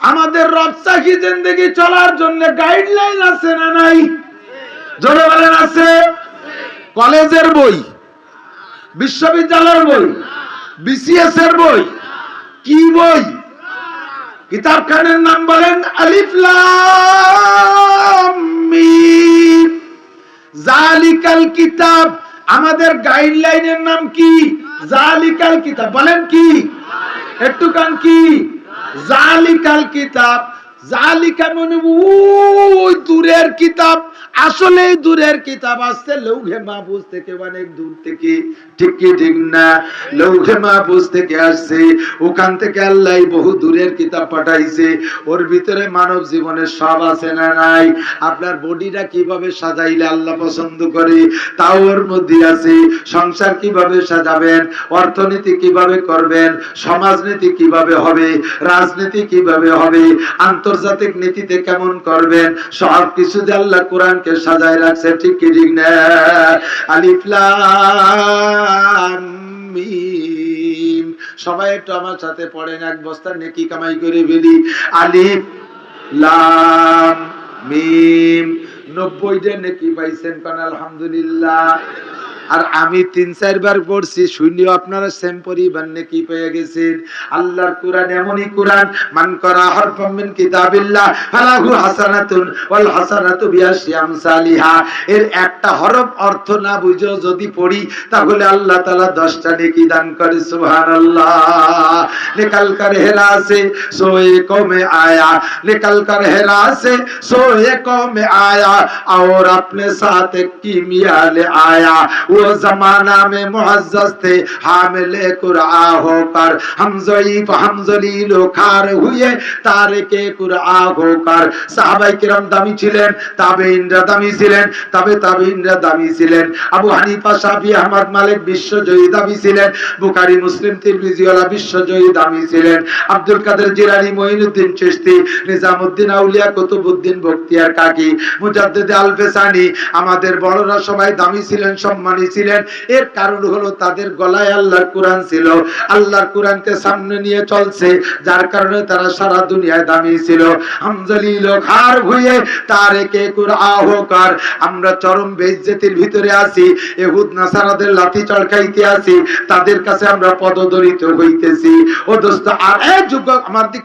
আমাদের রবসাখী জিন্দগি চলার জন্য গাইডলাইন আছে না নাই? জোরে বলেন আছে? কলেজের বই, বিশ্ববিদ্যালয়ের বই বিসিএস এর বই, কি বই? কিতাব খানের নাম বলেন আলিফ লাম মিম। জালিকাল কিতাব, আমাদের গাইডলাইনের নাম কি? জালিকাল কিতাব, বলেন কি? একটু কান কি? জালিকাল কিতাব জালিকা মানে ওই দূরের কিতাব। আসলে দূরের কিতাব আসছে লৌঘে মাহফুজ থেকে অনেক দূর থেকে। ঠিক কি ঠিক না? লৌঘে মাহফুজ থেকে আসছে। ওখান থেকে আল্লাহ বহু দূরের কিতাব পাঠাইছে। ওর ভিতরে মানব জীবনের সব আছে না নাই? আপনার বডিটা কীভাবে সাজাইলে আল্লাহ পছন্দ করে, তাও ওর মধ্যে আছে। সংসার কীভাবে সাজাবেন? অর্থনীতি কীভাবে করবেন? সমাজনীতি কীভাবে হবে? রাজনীতি কীভাবে হবে? আন্তর্জাতিক নীতিতে কেমন করবেন? সব কিছু দিয়ে আল্লাহ কোরআনকে সাজায় রাখছে, ঠিক কি ঠিক সবাই একটু আমার সাথে পড়েন, এক বস্তার নেকি কামাই করে ফেলি। আলিফ লাম মিম। নব্বইটা নেকি পাইছেন কারণ আলহামদুলিল্লাহ। আর আমি তিন চারবার পড়ছি শুনিও আপনারা সেম পরিবার নেকি পেয়ে গেছেন আল্লাহর কোরআন এমনই কোরআন মান করা হরফাম মিন কিতাবিল্লাহ ফালাহু হাসানাতুন ওয়াল হাসানাতু বিআশরি আমসালিহা এর একটা হরফ অর্থ না বুঝেও যদি পড়ি তাহলে আল্লাহ তাআলা 10টা নেকি দান করে সুবহানাল্লাহ নিকাল কর হেরা সে সোয়ে কমে আয়া निकल कर हेरा से सोए कौम आया और अपने साथ एक कीमिया ले आया वो जमाना में मुअज्जज थे हामिले कुरआ होकर हम ज़ईफ हम जलील खार हुए তারেকে কুরআ হোকার সাহাবাই কিরাম দামি ছিলেন তাবেইনরা দামি ছিলেন তবে তাবেইনরা দামি ছিলেন আবু হানিফা শাফি আহমদ মালিক বিশ্বজয়ী দামি ছিলেন বুখারী মুসলিম তিরমিজি ওয়ালা বিশ্বজয়ী দামি ছিলেন আব্দুল কাদের জিলানী মঈনুদ্দিন চিশতি নিজামউদ্দিন আউলিয়া কুতুবউদ্দিন বখতিয়ার কাকি মুজাদ্দিদ আল ফেসানি আমাদের বড়রা সবাই দামি ছিলেন সম্মানী ছিলেন এর কারণ হলো তাদের গলায় আল্লাহর কোরআন ছিল। আল্লাহর কোরআনকে সামনে নিয়ে চলছে, যার কারণে তারা সারা দুনিয়ায় দামি ছিল। ভুয়ে আমরা চরম বেইজ্জতির ভিতরে আছি ইহুদ নাসারাদের লাঠি চড়কাইতে আছি, তাদের কাছে আমরা পদদলিত হইতেছি। ও দোস্ত, আর এই আমার দিক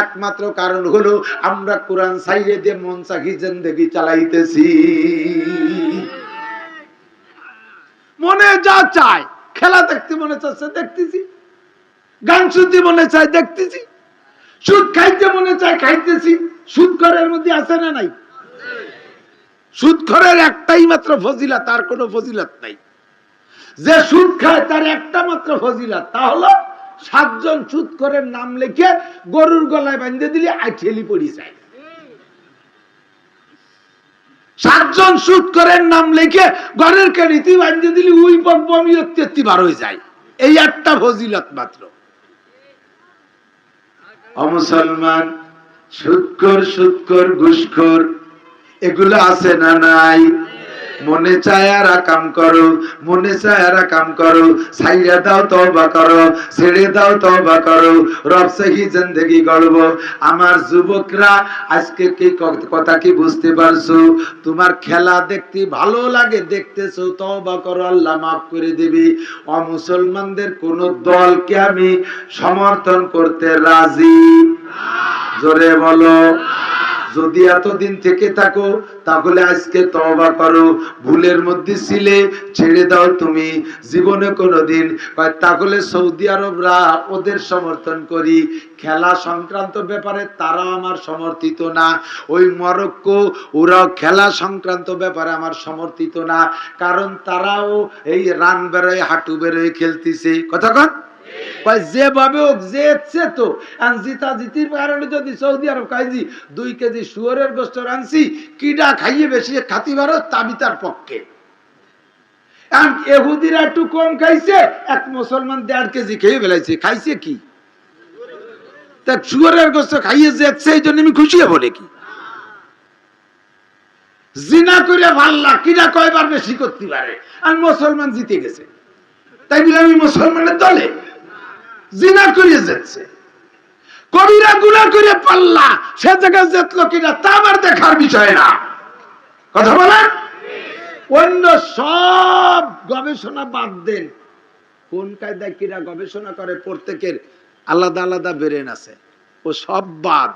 একমাত্র কারণ হলো আমরা কোরআন সাইয়ে দিয়ে মন চাকি জিন্দেগি চালাইতেছি। মনে যা চায় খেলা দেখতে মনে চাচ্ছে দেখতেছি, গান শুনতে মনে চায় দেখতেছি, সুদ খাইতে মনে চায় খাইতেছি, সুদ ঘরের মধ্যে আছে না নাই? সুদ ঘরের একটাই মাত্র ফজিলাত তার কোনো ফজিলাত নাই। যে সুদ খায় তার একটা মাত্র ফজিলাত, তা হলো সাতজন সুদ করের নাম লিখে গরুর গলায় বাঁধে দিলে আইঠেলি পড়ি যায়। সাতজন শুট করেন, নাম লিখে ঘরের কেনিতি দিলি ওই উই বমি অত্যেত্তি বার হয়ে যায়। এই একটা ফজিলত মাত্র। অমুসলমান সুৎকর সুৎকর ঘুষখোর এগুলো আছে না নাই? মনে চায় আর কাম করো, মনে চায় আর কাম করো ছাইয়া দাও তওবা করো, ছেড়ে দাও তওবা করো, রব সহি জিন্দেগি গড়ব। আমার যুবকরা, আজকে কি কথা কি বুঝতে পারছ? তোমার খেলা দেখতে ভালো লাগে, দেখতেছো, তওবা করো, আল্লাহ মাফ করে দিবি। অমুসলমানদের কোন দলকে আমি সমর্থন করতে রাজি? জোরে বলো। যদি এতদিন থেকে থাকো, তাহলে আজকে তওবা করো। ভুলের মধ্যে ছিলে, ছেড়ে দাও তুমি। জীবনে কোনোদিন তাহলে সৌদি আরবরা ওদের সমর্থন করি। খেলা সংক্রান্ত ব্যাপারে তারা আমার সমর্থিত না। ওই মরক্কো, ওরাও খেলা সংক্রান্ত ব্যাপারে আমার সমর্থিত না। কারণ তারাও এই রান বেরোয়, হাঁটু বেরোয় খেলতেছে। কথা কন। কয়, যেভাবে হোক যে ইচ্ছে তো। আর জিতা জিতির কারণে যদি সৌদি আরব খাইছি, দুই কেজি শুয়ারের গোস্ত রানছি কিডা খাইয়ে বেশি খাতি পারো তাবি তার পক্ষে। এহুদিরা একটু কম খাইছে, এক মুসলমান দেড় কেজি খেয়ে ফেলাইছে, খাইছে কি? তা শুয়ারের গোস্ত খাইয়ে যাচ্ছে, এই জন্য আমি খুশি হব নাকি? জিনা করে ভাল্লা কিনা কয়বার বেশি করতে পারে? আর মুসলমান জিতে গেছে। তাই বলে আমি মুসলমানের দলে। জিনা করিয়ে যাচ্ছে কবিরা গুলা করে পাল্লা, সে জায়গায় জেতলো কিনা তা আমার দেখার বিষয় না। কথা বলেন? অন্য সব গবেষণা বাদ দেন। কোন কায়দায় কিরা গবেষণা করে, প্রত্যেকের আলাদা আলাদা বেরেন আছে। ও সব বাদ।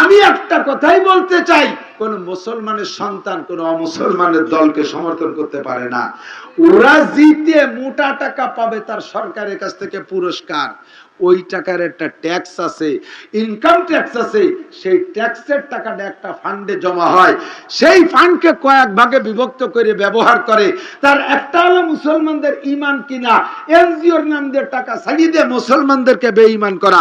আমি একটা কথাই বলতে চাই, কোন মুসলমানের সন্তান কোন অমুসলমানের দলকে সমর্থন করতে পারে না। ওরা জিতে মোটা টাকা পাবে তার সরকারের কাছ থেকে পুরস্কার। ওই টাকার একটা ট্যাক্স আছে ইনকাম ট্যাক্স আছে, সেই ট্যাক্সের টাকাটা একটা ফান্ডে জমা হয়। সেই ফান্ডকে কয়েক ভাগে বিভক্ত করে ব্যবহার করে। তার একটা হলো মুসলমানদের ইমান কিনা, এনজিওর নাম দিয়ে টাকা ছাড়িয়ে দিয়ে মুসলমানদেরকে বেঈমান করা।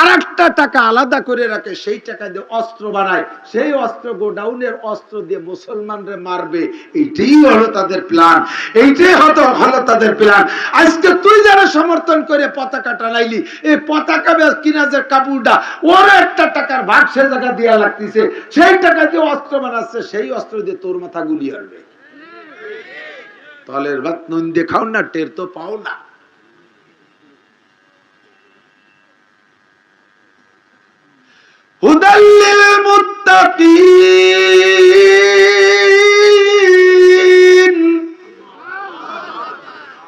আর একটা টাকা আলাদা করে রাখে, সেই টাকা দিয়ে অস্ত্র বানায়। সেই অস্ত্র গোডাউনের অস্ত্র দিয়ে মুসলমানরা মারবে। এইটাই হলো তাদের প্ল্যান এইটাই হতো হলো তাদের প্ল্যান আজকে তুই যারা সমর্থন করে পতাকা টানাইলি এই পতাকা বেশ কিনা যে কাপড়টা ওর একটা টাকার ভাগ সে জায়গা দেওয়া লাগতেছে। সেই টাকা দিয়ে অস্ত্র বানাচ্ছে, সেই অস্ত্র দিয়ে তোর মাথা গুলি আনবে তলের ভাত নুন দেখাও না, টের তো পাও না। হুদাল্লিল মুত্তাকিন।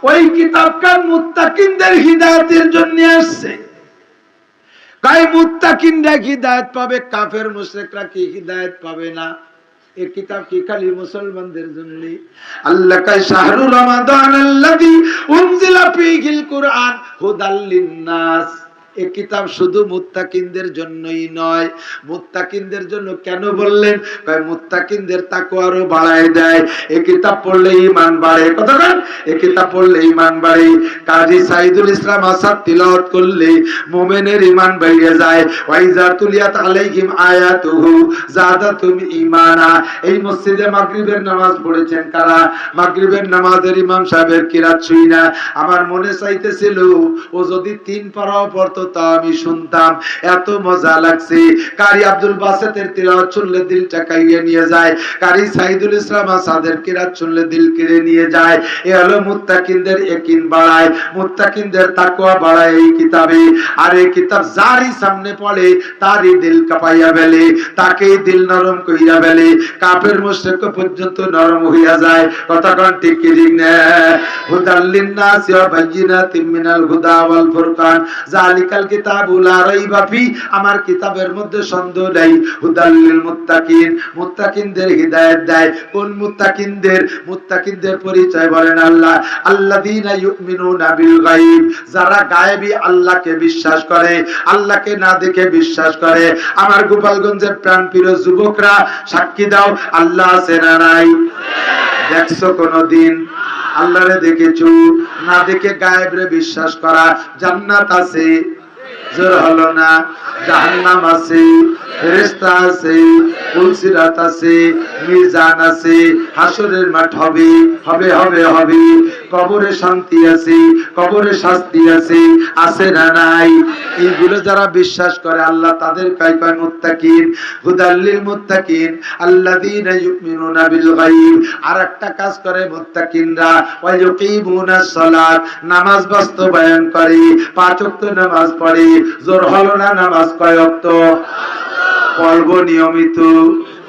ওই কিতাবকার মুত্তাকিনদের হৃদায়তের জন্য আসছে। কাই মুত্তাকিনরা হৃদায়ত পাবে, কাফের মুশরিকরা কি হৃদায়ত পাবে না? এই কিতাব কি খালি মুসলমানদের জন্য? আল্লাহ কাই শাহরুল রমাদান আল্লাযী উনজিলা ফীহিল কুরআন হুদাল এই কিতাব শুধু মুত্তাকিনদের জন্যই নয়। মুত্তাকিনদের জন্য কেন বললেন? কয়, মুত্তাকিনদের তাকওয়া আরও বাড়ায় দেয়। এই কিতাব পড়লে ঈমান বাড়ে। কতক্ষণ এই কিতাব পড়লে ঈমান বাড়ে। কাজী সাইদুল ইসলাম আসাদ করলে ঈমান বেড়ে যায়। আলাইহিম আয়াতুহু ঈমানা। এই মসজিদে মাগরিবের নামাজ পড়েছেন কারা? মাগরিবের নামাজের ইমাম সাহেবের কিরাত শুই না। আমার মনে চাইতেছিল, ও যদি তিন পারাও পড়তো তা আমি শুনতাম, এত মজা লাগছে। কারি আব্দুল বাসেতের তিলাওয়াত শুনলে দিলটা কাইয়ে নিয়ে যায়। কারি সাইদুল ইসলাম আসাদের কিরাত শুনলে দিল কেড়ে নিয়ে যায়। এ হলো মুত্তাকিনদের একিন বাড়ায়। মুত্তাকিনদের তাকওয়া বাড়ায় এই কিতাবে। আর এই কিতাব যারই সামনে পড়ে, তারই দিল কাঁপাইয়া ফেলে। তাকেই দিল নরম কইরা ফেলে। কাফের মুশরিক পর্যন্ত নরম হইয়া যায়। কথা কোন ঠিক কি ঠিক না? হুদাল্লিন নাস ওয়া বায়িনাতিন মিনাল হুদা ওয়াল ফুরকান। আমার কিতাবের মধ্যে সন্দেহ নাই। হুদাল্লিল দেয়। কোন পরিচয় বলেন আল্লাহ। আল্লাযীনা যারা আল্লাহকে বিশ্বাস করে, আল্লাহকে না দেখে বিশ্বাস করে। আমার গোপালগঞ্জের প্রাণপ্রিয় যুবকরা, সাক্ষী দাও, আল্লাহ আছে না নাই? দেখছ কোনদিন? আল্লাহরে দেখেছ? না দেখে গায়েবরে বিশ্বাস করা জান্নাত আছে। শান্তি আছে, কবরে শাস্তি আছে আছে না নাই? এইগুলো যারা বিশ্বাস করে, আল্লাহ তাদের হুদাল্লিল গায়ব। আরেকটা কাজ করে মুত্তাকিনরা নামাজ বাস্তবায়ন করে, পাঁচ নামাজ পড়ে জোর হলো না নামাজ কয় ওয়াক্ত পড়ব নিয়মিত।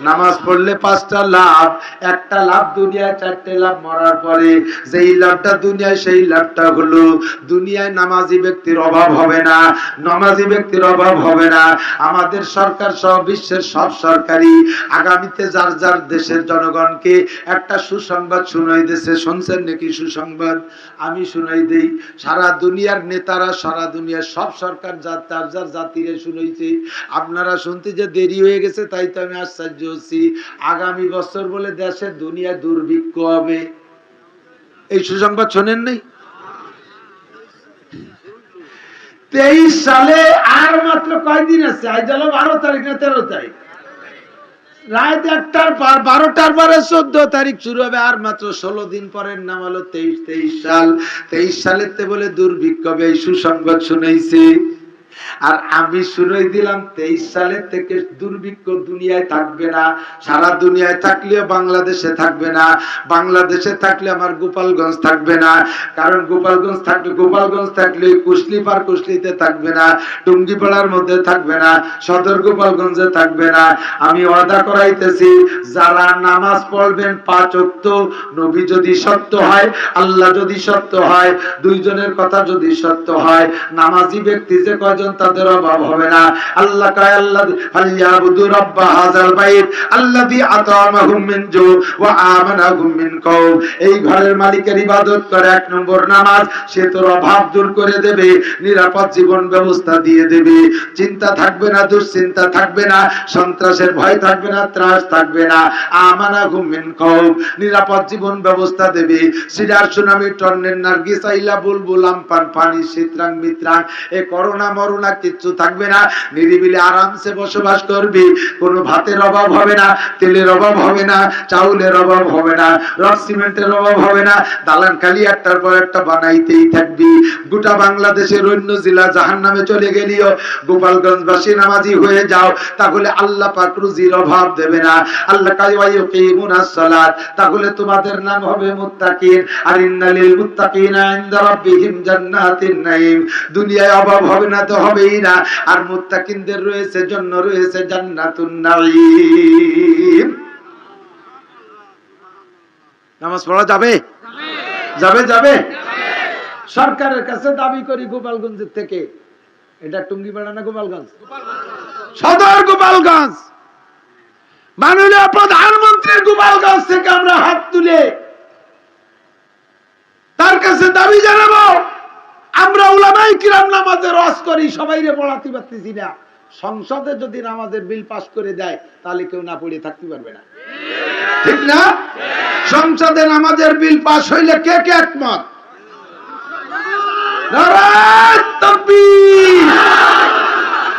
নামাজ পড়লে পাঁচটা লাভ, একটা লাভ দুনিয়ায়, চারটে লাভ মরার পরে। যেই লাভটা দুনিয়ায়, সেই লাভটা হলো, দুনিয়ায় নামাজি ব্যক্তির অভাব হবে না, নামাজি ব্যক্তির অভাব হবে না। আমাদের সরকার সহ বিশ্বের সব সরকারি, আগামীতে যার যার দেশের জনগণকে একটা সুসংবাদ শুনাই দিয়েছে শুনছেন নাকি সুসংবাদ? আমি শুনাই দেই, সারা দুনিয়ার নেতারা, সারা দুনিয়ার সব সরকার যার তার যার জাতিরে শুনাইছে। আপনারা শুনতে যে দেরি হয়ে গেছে, তাই তো আমি আশ্চর্য হচ্ছি। আগামী বছর বলে দেশের দুনিয়ায় দুর্ভিক্ষ হবে। এই সুসংবাদ শোনেন নাই? তেইশ সালে আর মাত্র কয়দিন আছে? আজ হলো বারো তারিখ না তেরো তারিখ? রাত একটার পর বারোটার পরে চোদ্দ তারিখ শুরু হবে, আর মাত্র ষোলো দিন পরের নাম হলো তেইশ তেইশ সাল। তেইশ সালের বলে দুর্ভিক্ষ সুসংবাদ শুনেছি আর আমি শুনেই দিলাম, তেইশ সালের থেকে দুর্ভিক্ষ দুনিয়ায় থাকবে না, সারা দুনিয়ায় থাকলেও বাংলাদেশে থাকবে না, বাংলাদেশে থাকলে আমার গোপালগঞ্জ থাকবে না, কারণ গোপালগঞ্জ থাকলে গোপালগঞ্জ থাকলে কুশলি পার কুশলিতে থাকবে না, টুঙ্গিপাড়ার মধ্যে থাকবে না, সদর গোপালগঞ্জে থাকবে না। আমি ওয়াদা করাইতেছি, যারা নামাজ পড়বেন পাঁচ অক্ত নবী যদি সত্য হয়, আল্লাহ যদি সত্য হয়, দুইজনের কথা যদি সত্য হয়, নামাজি ব্যক্তি যে কয়জন তাদের অভাব হবে না। আল্লাহ কায়, আল্লাহ ফালিয়াবুদু বাইত। আতামাহুম মিন জু ওয়া আমানাহুম মিন এই ঘরের মালিকের ইবাদত করে, এক নম্বর নামাজ। সে তোর অভাব দূর করে দেবে, নিরাপদ জীবন ব্যবস্থা দিয়ে দেবে। চিন্তা থাকবে না, দুশ্চিন্তা থাকবে না, সন্ত্রাসের ভয় থাকবে না, ত্রাস থাকবে না। নিরাপদ জীবন ব্যবস্থা দেবে। সিডার সুনামি টন্নের নার্গিস, আইলা বুলবুল, আমপান, পানি, শীতরাং, মিত্রাং। এ করোনা, মরোনা কিচ্ছু থাকবে না। নিরিবিলি আরামসে বসবাস করবি। কোনো ভাতের অভাব হবে না, তেলের অভাব হবে না, চাউলের অভাব হবে না, রড সিমেন্টের অভাব হবে না, দালান খালি একটার পর একটা বানাইতেই থাকবি। গোটা বাংলাদেশের অন্য জেলা জাহান নামে চলে গেলিও, গোপালগঞ্জবাসী নামাজি হয়ে যাও, তাহলে আল্লাহ পাক রুজির অভাব দেবে না। আল্লাহ সালাত তাহলে তোমাদের নাম হবে মুত্তাকিন। আর ইন্নালিল মুত্তাকিনা ইনদা রাব্বিহিম জান্নাতিন নাঈম। দুনিয়ায় অভাব হবে না তো হবেই না আর মুত্তাকিনদের রয়েছে, জন্য রয়েছে জান্নাতুন নাঈম। নামাজ পড়া যাবে? যাবে যাবে। সরকারের কাছে দাবি করি গোপালগঞ্জের থেকে। এটা টুঙ্গিপাড়া না গোপালগঞ্জ? সদর গোপালগঞ্জ। মাননীয় প্রধানমন্ত্রী গোপালগঞ্জ থেকে আমরা হাত তুলে তার কাছে দাবি জানাব। আমরা উলামাই কিরাম নামাজের রস করি, সবাই রে পড়াতে পারতেছি না। সংসদে যদি নামাজের বিল পাস করে দেয়, তাহলে কেউ না পড়ে থাকতে পারবে না। ঠিক না? সংসদে নামাজের বিল পাস হইলে কে কে একমত!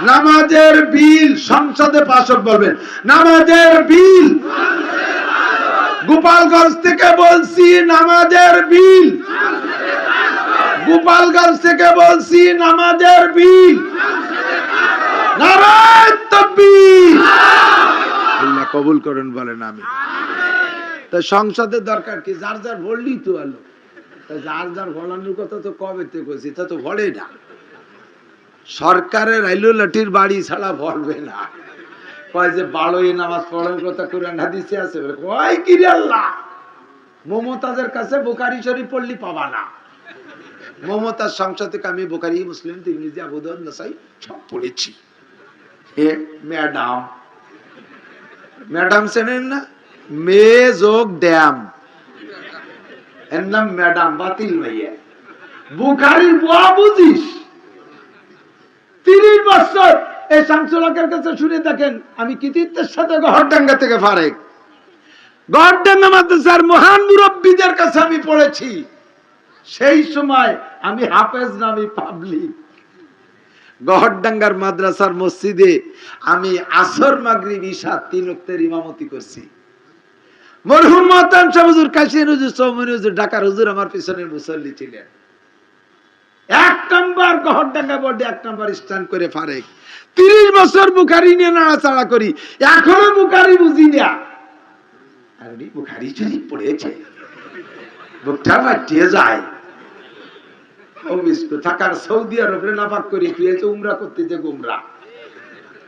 নামাজের বিল সংসদে হোক বলবেন। নামাজের বিল! গোপালগঞ্জ থেকে বলছি, নামাজের বিল! গোপালগঞ্জ থেকে বলছি, নামাজের বিল আল্লাহ কবুল করেন বলেন আমি তো সংসদের দরকার কি? যার যার ভরলেই তো আলো তা যার যার ভলানোর কথা তো কবে থেকে কইছি? তা তো ভরে না। সরকারের আইলো লাঠির বাড়ি ছাড়া ভরবে না। কয় যে বাড়োই নামাজ পড়ার কথা কোরআন হাদিসে আছে। বলে কয় কি আল্লাহ? মমতাজের কাছে বোকারি শরীফ পড়লি পাবা না। মমতাজ থেকে আমি বোকারি মুসলিম, তিরমিজি, আবু দাউদ, নাসাই সব পড়েছি। হে ম্যাডাম ম্যাডাম চেনেন না? মেয়ে যোগ ড্যাম। এর নাম ম্যাডাম বাতিল ভাইয়া। বুখারির বুঝিস? তিরিশ বছর এই শামসুলাকের কাছে শুনে দেখেন আমি কৃতিত্বের সাথে গহরডাঙ্গা থেকে ফারেক। গহরডাঙ্গা মাদ্রাসার মহান মুরব্বীদের কাছে আমি পড়েছি। সেই সময় আমি হাফেজ নামি পাবলিক। গহরডাঙ্গার মাদ্রাসার মসজিদে আমি আসর, মাগরিব ঈশা তিন ওয়াক্তের ইমামতি করছি। মরহুম মহতাম শাহ হুজুর হুজুর ঢাকার হুজুর আমার মুসল্লি ছিলেন। এক নাম্বার গহরডাঙ্গা এক করে ফারেক। তিরিশ বছর বুখারি নিয়ে নাড়াচাড়া করি, এখনও বুখারি বুঝি না। বুখারি শরীফ পড়েছে, বুকটা মাটিয়ে যায়। অবিষ্ট থাকার সৌদি আরবের নাপাক করে পেয়েছে উমরা করতে যে গুমরা।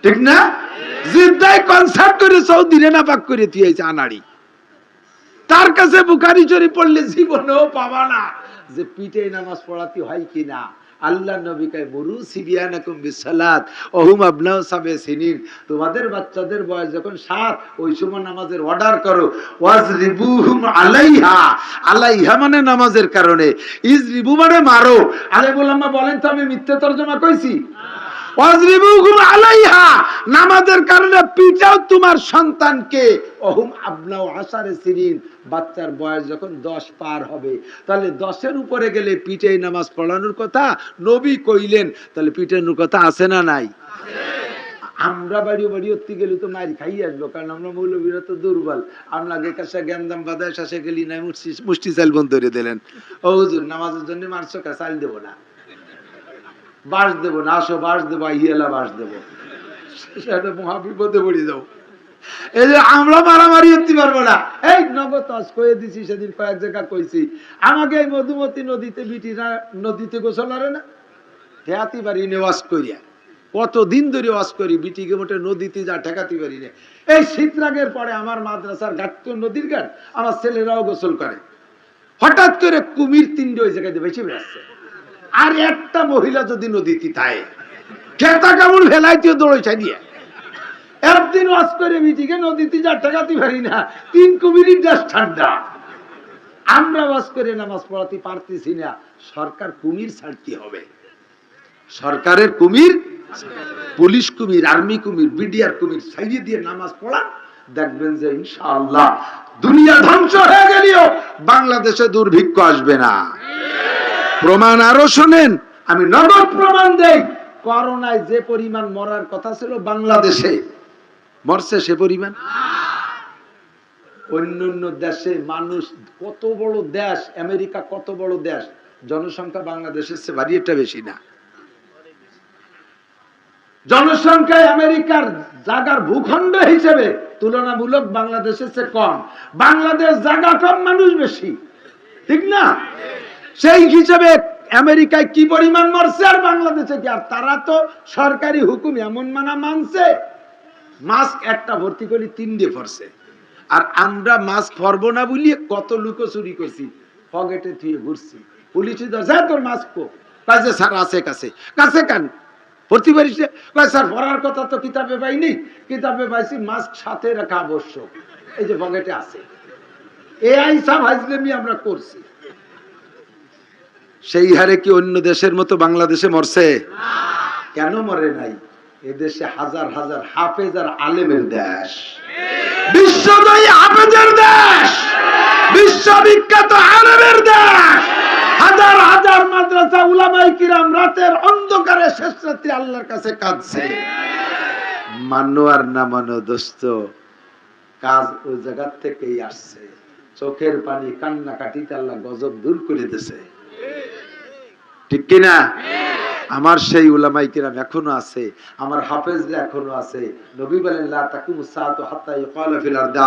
ঠিক না? জিদ্দায় কনসার্ট করে সৌদি রে করে তুইছে আনাড়ি। তার কাছে বুখারি শরীফ পড়লে জীবনেও পাবা না যে পিঠে নামাজ পড়াতে হয় কিনা আল্লাহ নবী মরু সিবিয়ানাকুম বিসালাত, অহুম আবনাও সাবে সিনিন। তোমাদের বাচ্চাদের বয়স যখন সাত, ওই সময় নামাজের অর্ডার করো ওয়াজ রিবুহুম আলাইহা। আলাইহা মানে নামাজের কারণে। ইজ রিবু মানে মারো। আলে বললাম বলেন তো আমি মিথ্যে তর্জমা কইছি? নামাজের কারণে পিটাও তোমার সন্তানকে। আবনাউ আসারে সিরিন বাচ্চার বয়স যখন দশ পার হবে। তাহলে দশের উপরে গেলে নামাজ পড়ানোর কথা, নবী কইলেন, তাহলে পিটানোর কথা আছে না নাই? আমরা বাড়ি অত্তি গেলে তো মারি খাই আসব, কারণ আমরা মৌলবীরা তো দুর্বল। আমরা কাছে জ্ঞান দাম বাদায় গেলি নাই, মুষ্টি চাল বন্ধ করে দিলেন। ও হুজুর, নামাজের জন্য মারছো চাল দেবো না। বাস দেবো, না আসো, বাস দেবো ইয়েলা বাস দেবো। সেটা মহাবিপদে পড়ে যাও। এই যে আমরা মারামারি হতে পারব না। এই নগদ আজ কয়ে দিছি, সেদিন কয়েক জায়গা কইছি। আমাকে এই মধুমতি নদীতে বিটিরা নদীতে গোসল আরে না? ঠেয়াতি পারি নে ওয়াশ করিয়া। কতদিন ধরে ওয়াশ করি, বিটিকে মোটে নদীতে যা ঠেকাতে পারি না। এই শীতরাগের পরে আমার মাদ্রাসার ঘাট তো নদীর ঘাট, আমার ছেলেরাও গোসল করে। হঠাৎ করে কুমির তিনটে ওই জায়গায় বেশি বেড়াচ্ছে। আর একটা মহিলা যদি নদীতে থাকে, খেতা কেমন ফেলাইতে দৌড়েছে দিয়ে একদিন ওয়াশ করে মিটিকে নদীতে যা ঠেকাতে পারি না, তিন কুমিরের দেশ ঠান্ডা। আমরা ওয়াশ করে নামাজ পড়াতে পারতেছি না, সরকার কুমির ছাড়তে হবে। সরকারের কুমির, পুলিশ কুমির, আর্মি কুমির, বিডিআর কুমির সাইয়ে দিয়ে নামাজ পড়া, দেখবেন যে ইনশাআল্লাহ দুনিয়া ধ্বংস হয়ে গেলেও বাংলাদেশে দুর্ভিক্ষ আসবে না। প্রমাণ আরও শোনেন, আমি নগদ প্রমাণ দেই। করোনায় যে পরিমাণ মরার কথা ছিল বাংলাদেশে, মরছে সে পরিমাণ? অন্য অন্য দেশে মানুষ কত বড় দেশ, আমেরিকা কত বড় দেশ, জনসংখ্যা বাংলাদেশের চেয়ে বাড়িয়েটা বেশি না। জনসংখ্যায় আমেরিকার জাগার ভূখণ্ড হিসেবে তুলনামূলক বাংলাদেশের চেয়ে কম। বাংলাদেশ জায়গা কম, মানুষ বেশি। ঠিক না? সেই হিসেবে আমেরিকায় কি পরিমাণ মরছে আর বাংলাদেশে কি? আর তারা তো সরকারি হুকুম এমন মানা মানছে, মাস্ক একটা ভর্তি করি তিনটে পড়ছে আর আমরা মাস্ক পরবো না বলিয়ে কত লুকো চুরি করছি, পকেটে থুয়ে ঘুরছি। পুলিশে ধরছে তোর মাস্ক কো কাছে স্যার, আছে কাছে। কাছে কেন? ভর্তি পারিস স্যার পড়ার কথা তো কিতাবে পাইনি। কিতাবে পাইছি, মাস্ক সাথে রাখা আবশ্যক। এই যে, পকেটে আছে। এ আইসা ভাইজলেমি আমরা করছি। সেই হারে কি অন্য দেশের মতো বাংলাদেশে মরছে? কেন মরে নাই? এদেশে হাজার হাজার হাফেজ আর আলেমের দেশ। বিশ্বজয়ী হাফেজের দেশ। বিশ্ববিখ্যাত আলেমের দেশ। হাজার হাজার মাদ্রাসা উলামাই কিরাম রাতের অন্ধকারে শেষ রাত্রি আল্লাহর কাছে কাঁদছে। মানো আর না মানো দোস্ত, কাজ ওই জায়গার থেকেই আসছে। চোখের পানি কান্না কাটিতে আল্লাহ গজব দূর করে দিছে ঠিক কিনা? আমার সেই উলামাই কিরাম এখনও আছে, আমার হাফেজরা এখনও আছে। নবী বলেন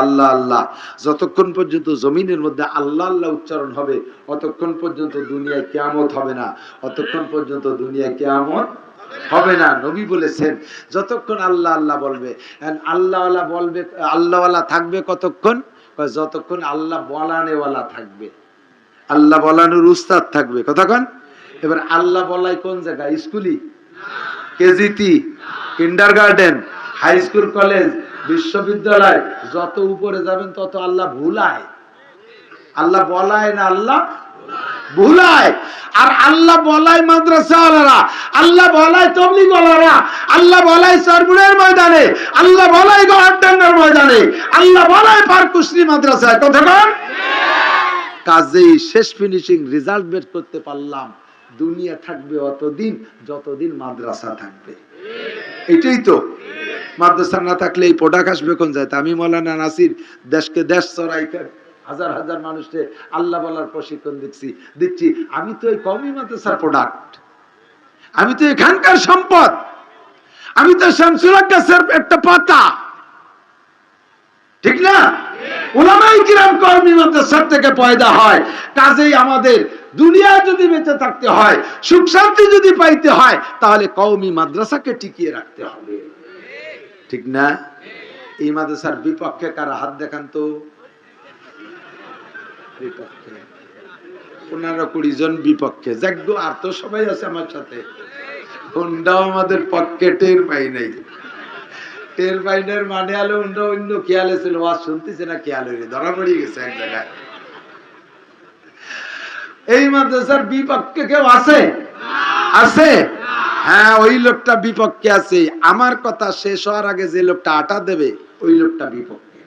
আল্লাহ আল্লাহ যতক্ষণ পর্যন্ত জমিনের মধ্যে আল্লাহ আল্লাহ উচ্চারণ হবে অতক্ষণ পর্যন্ত দুনিয়ায় কিয়ামত হবে না অতক্ষণ পর্যন্ত দুনিয়ায় কিয়ামত হবে না। নবী বলেছেন, যতক্ষণ আল্লাহ আল্লাহ বলবে আল্লাহওয়ালা বলবে আল্লাহওয়ালা থাকবে কতক্ষণ? যতক্ষণ আল্লাহ বলানেওয়ালা থাকবে। আল্লাহ বলানোর উস্তাদ থাকবে। কতক্ষণ এবার আল্লাহ বলাই কোন জায়গা? স্কুলি কেজিটি? Kinder garden high school, college? বিশ্ববিদ্যালয়? যত উপরে যাবেন, তত আল্লাহ ভুলায়। আল্লাহ বলায় না আল্লাহ ভুলায়। আর আল্লাহ বলাই মাদ্রাসাওয়ালারা। আল্লাহ বলাই তবলিগওয়ালারা। আল্লাহ বলাই সরবুরের ময়দানে। আল্লাহ বলাই গহরডাঙ্গার ময়দানে। আল্লাহ বলাই পারকুশ্রী মাদ্রাসায়। কতক্ষণ কাজেই শেষ ফিনিশিং রেজাল্ট বের করতে পারলাম। দুনিয়া থাকবে অতদিন, যতদিন মাদ্রাসা থাকবে। এটাই তো। মাদ্রাসা না থাকলে এই প্রোডাক্ট আসবে কোন যায় আমি মৌলানা নাসির, দেশকে দেশ চড়াই হাজার হাজার মানুষকে আল্লাহ বলার প্রশিক্ষণ দিচ্ছি। দিচ্ছি, আমি তো এই কমই মাদ্রাসার প্রোডাক্ট আমি তো এখানকার সম্পদ। আমি তো শামসুল একটা পাতা। ঠিক না? ওলামাই কিরাম কর্মী মাদ্রাসার থেকে পয়দা হয়। কাজেই আমাদের দুনিয়ায় যদি বেঁচে থাকতে হয়, সুখ শান্তি যদি পাইতে হয়, তাহলে কওমি মাদ্রাসাকে টিকিয়ে রাখতে হবে। ঠিক না? এই মাদ্রাসার বিপক্ষে কারা হাত দেখান তো? বিপক্ষে। পনেরো কুড়ি জন বিপক্ষে। যাজ্ঞ আর তো সবাই আছে আমার সাথে। হুন্ডাও আমাদের পক্ষে টের পাই নাই। টের পাইনের মানে আলো অন্য অন্য ওয়াজ শুনতেছে না খেয়াল হইলে, ধরা পড়ে গেছে এক জায়গায়। এই মাদ্রাসার বিপক্ষে কেউ আছে? আছে? হ্যাঁ ওই লোকটা বিপক্ষে আছে। আমার কথা শেষ হওয়ার আগে যে লোকটা আটা দেবে, ওই লোকটা বিপক্ষে।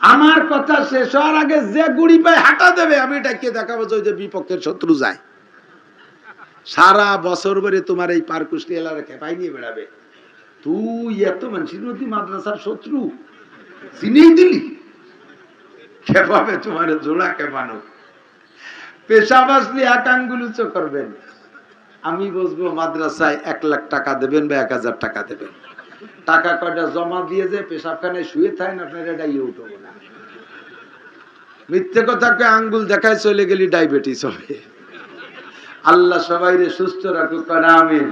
আমার কথা শেষ হওয়ার আগে যে গুড়ি পায় হাঁটা দেবে, আমি এটাকে দেখাবো যে ওই যে বিপক্ষের শত্রু যায়। সারা বছর ধরে তোমার এই পারকুশলি এলাকা খেপাই নিয়ে বেড়াবে। তুই এত মানুষের মধ্যে মাদ্রাসার শত্রু। চিনেই দিলি। খেপাবে তোমার জোড়া খেপানো পেশা এক আঙ্গুল করবেন। আমি বসবো মাদ্রাসায় এক লাখ টাকা দেবেন বা এক হাজার টাকা দেবেন। টাকা কয়টা জমা দিয়ে যে পেশাবখানে শুয়ে থাকেন আপনার, এটা ইয়ে উঠবো না। মিথ্যে কথাকে আঙ্গুল দেখায় চলে গেলি, ডায়াবেটিস হবে। আল্লাহ সবাই রে সুস্থ রাখুক, আমিন।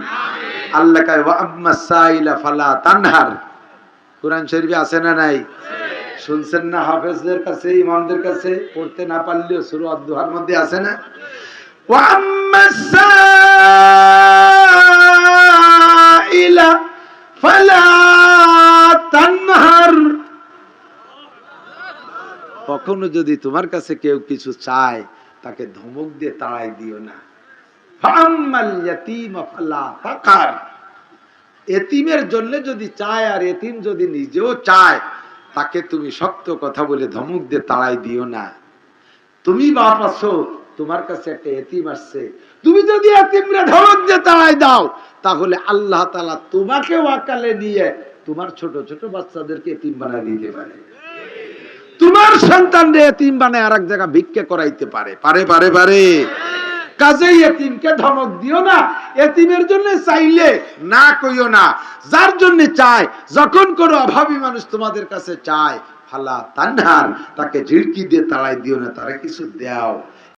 আল্লাহ কায় ওয়া সাইলা ফালা তানহার। কোরআন শরীফে আছে না নাই? শুনছেন না হাফেজদের কাছে ইমামদের কাছে? পড়তে না পারলেও সুর দুহার মধ্যে আছে না? ওয়া সাইলা ফালা তানহার। কখনো যদি তোমার কাছে কেউ কিছু চায় তাকে ধমক দিয়ে তাড়াই দিও না। এতিমের জন্য যদি চায় আর এতিম যদি নিজেও চায়, তাকে তুমি শক্ত কথা বলে ধমক দিয়ে তাড়াই দিও না। তুমি বাপ আছো, তোমার কাছে একটা এতিম আসছে। তুমি যদি এতিমরে ধমক দিয়ে তাড়াই দাও, তাহলে আল্লাহ তাআলা তোমাকে ওয়াকালে নিয়ে তোমার ছোট ছোট বাচ্চাদেরকে এতিম বানায় দিতে পারে। তোমার সন্তান রে এতিম বানায় আর এক জায়গা ভিক্ষা করাইতে পারে। পারে পারে পারে। কাজেই এতিমকে ধমক দিও না। এতিমের জন্য চাইলে না কইও না। যার জন্য চায়, যখন কোনো অভাবী মানুষ তোমাদের কাছে চায়, ফালা তানহার তাকে ঝিড়কি দিয়ে তাড়াই দিও না, তারা কিছু দাও।